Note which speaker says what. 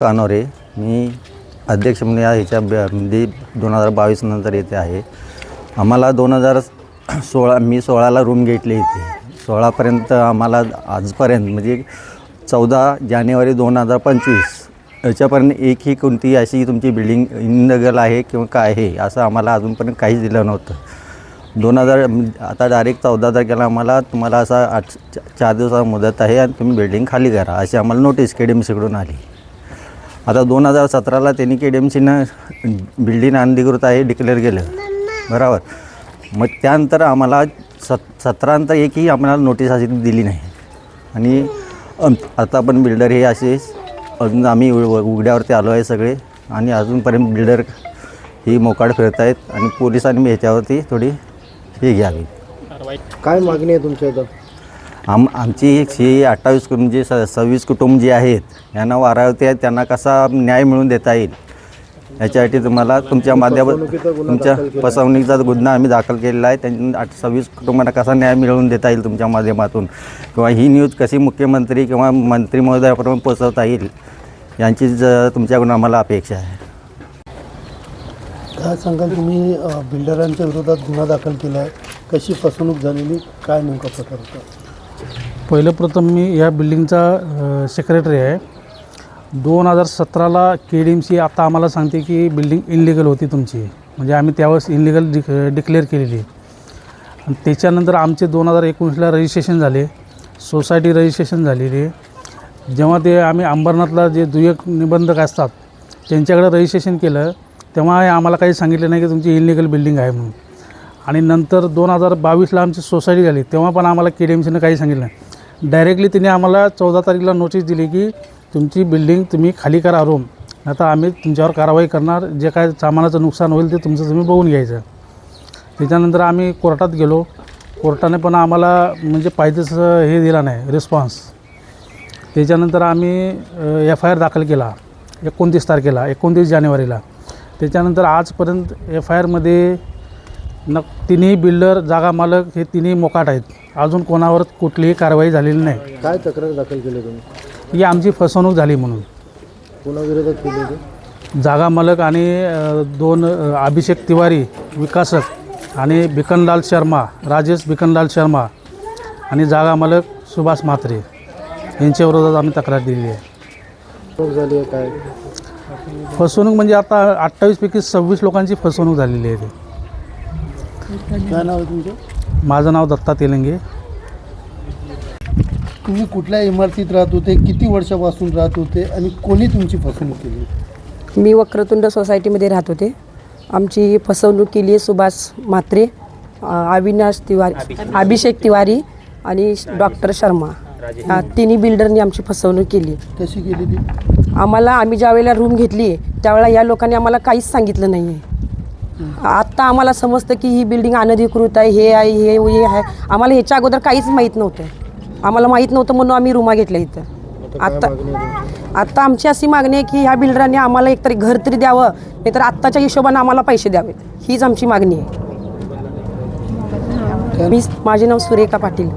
Speaker 1: कानोरे. मी अध्यक्ष म्हणून या ह्याच्या ब- म्हणजे दोन हजार बावीस नंतर येथे आहे. आम्हाला दोन हजार सोळा मी सोळाला रूम घेतली इथे. सोळापर्यंत आम्हाला आजपर्यंत म्हणजे चौदा जानेवारी दोन हजार पंचवीस याच्यापर्यंत एकही कोणती अशी तुमची बिल्डिंग इंदगल आहे किंवा काय आहे असं आम्हाला अजूनपर्यंत काहीच दिलं नव्हतं. दोन हजार आता डायरेक्ट चौदा तारखेला आम्हाला तुम्हाला असा आठ चार दिवसाचा मुदत आहे आणि तुम्ही बिल्डिंग खाली करा अशी आम्हाला नोटीस के डी एम सीकडून आली. आता दोन हजार सतराला त्यांनी के डी एम सीनं बिल्डिंग अनधिकृत आहे डिक्लेअर केलं. बरोबर. मग त्यानंतर आम्हाला सत सतरानंतर एकही आम्हाला नोटीस अशी दिली नाही. आणि आता पण बिल्डर हे असे अजून आम्ही उ- उघड्यावरती आलो आहे सगळे. आणि अजूनपर्यंत बिल्डर ही मोकाड फिरत आहेत. आणि पोलिसांनी ह्याच्यावरती थोडी हे घ्यावी.
Speaker 2: काय मागणी आहे तुमच्या इथं?
Speaker 1: आम आमची एक ही अठ्ठावीस कुटुंब जे म्हणजे स सव्वीस कुटुंब जे आहेत यांना वारावते आहेत त्यांना कसा न्याय मिळून देता येईल? याच्यासाठी तुम्हाला तुमच्या
Speaker 2: माध्यमात
Speaker 1: तुमच्या फसवणुकीचा गुन्हा आम्ही दाखल केलेला आहे. त्यांच्या आठ सव्वीस कुटुंबांना कसा न्याय मिळवून देता येईल तुमच्या माध्यमातून? किंवा ही न्यूज कशी मुख्यमंत्री किंवा मंत्री महोदयापर्यंत पोचवता येईल? यांची ज तुमच्याकडून आम्हाला अपेक्षा आहे.
Speaker 2: काय सांगाल तुम्ही? बिल्डरांच्या विरोधात गुन्हा दाखल केला आहे कशी फसवणूक झालेली? काय नेमका प्रकार होता?
Speaker 3: पहिलं प्रथम मी या बिल्डिंगचा सेक्रेटरी आहे. दोन हजार सतराला के डी एम सी आता आम्हाला सांगते की बिल्डिंग इनलिगल होती तुमची. म्हणजे आम्ही त्यावेळेस इनलिगल डिक डिक्लेअर केलेली. आणि त्याच्यानंतर आमचे दोन हजार एकोणीसला रजिस्ट्रेशन झाले. सोसायटी रजिस्ट्रेशन झालेली. जेव्हा ते आम्ही अंबरनाथला जे दुय्यक निबंधक असतात त्यांच्याकडे रजिस्ट्रेशन केलं तेव्हा आम्हाला काही सांगितलं नाही की तुमची इनलिगल बिल्डिंग आहे म्हणून. आणि नंतर दोन हजार बावीसला आमची सोसायटी झाली. तेव्हा पण आम्हाला के डी एम सीनं काही सांगितलं नाही. डायरेक्टली तिने आम्हाला चौदा तारीखला नोटीस दिली की तुमची बिल्डिंग तुम्ही खाली करा रूम आता आम्ही तुमच्यावर कारवाई करणार. जे काय सामानाचं नुकसान होईल ते तुमचं तुम्ही बघून घ्यायचं. त्याच्यानंतर आम्ही कोर्टात गेलो. कोर्टाने पण आम्हाला म्हणजे पाहिजे तसं हे दिला नाही रिस्पॉन्स त्याच्यानंतर आम्ही एफ आय आर दाखल केला एकोणतीस तारखेला एकोणतीस जानेवारीला. त्याच्यानंतर आजपर्यंत एफ आय आरमध्ये न तिन्ही बिल्डर जागा मालक हे तिन्ही मोकाट आहेत. अजून कोणावर कुठलीही कारवाई झालेली नाही.
Speaker 2: काय तक्रार दाखल केली तुम्ही?
Speaker 3: ही आमची फसवणूक झाली म्हणून.
Speaker 2: कोणाविरोधात केली होती?
Speaker 3: जागा मालक आणि अ, दोन अ, अभिषेक तिवारी विकासक आणि भिकनलाल शर्मा राजेश भिकनलाल शर्मा आणि जागा मालक सुभाष म्हात्रे यांच्या विरोधात आम्ही तक्रार दिलेली आहे.
Speaker 2: फसवणूक झाली आहे काय?
Speaker 3: फसवणूक म्हणजे आता अठ्ठावीसपैकी सव्वीस लोकांची फसवणूक झालेली आहे. ती
Speaker 2: काय नाव आहे तुमचं?
Speaker 3: माझं नाव दत्ता तेलंगे.
Speaker 2: तुम्ही कुठल्या इमारतीत राहत होते? किती वर्षापासून राहत होते? आणि कोणी तुमची फसवणूक केली?
Speaker 4: मी वक्रतुंड सोसायटीमध्ये राहत होते. आमची फसवणूक केली आहे सुभाष म्हात्रे अ, अविनाश तिवारी अभिषेक तिवारी आणि डॉक्टर शर्मा. या तिन्ही बिल्डरनी आमची फसवणूक केली.
Speaker 2: कशी केली ती?
Speaker 4: आम्हाला आम्ही ज्या वेळेला रूम घेतली त्यावेळेला या लोकांनी आम्हाला काहीच सांगितलं नाही आहे आत्ता आम्हाला समजतं की ही बिल्डिंग अनधिकृत आहे हे आहे हे हे आहे. आम्हाला ह्याच्या अगोदर काहीच माहीत नव्हतं. आम्हाला माहीत नव्हतं म्हणून आम्ही रूमा घेतल्या इथं. आत्ता? आत्ता आमची अशी मागणी आहे की ह्या बिल्डरांनी आम्हाला एकतरी घर तरी द्यावं नाहीतर आत्ताच्या हिशोबाने आम्हाला पैसे द्यावेत. हीच आमची मागणी आहे. मी माझे नाव सुरेखा पाटील.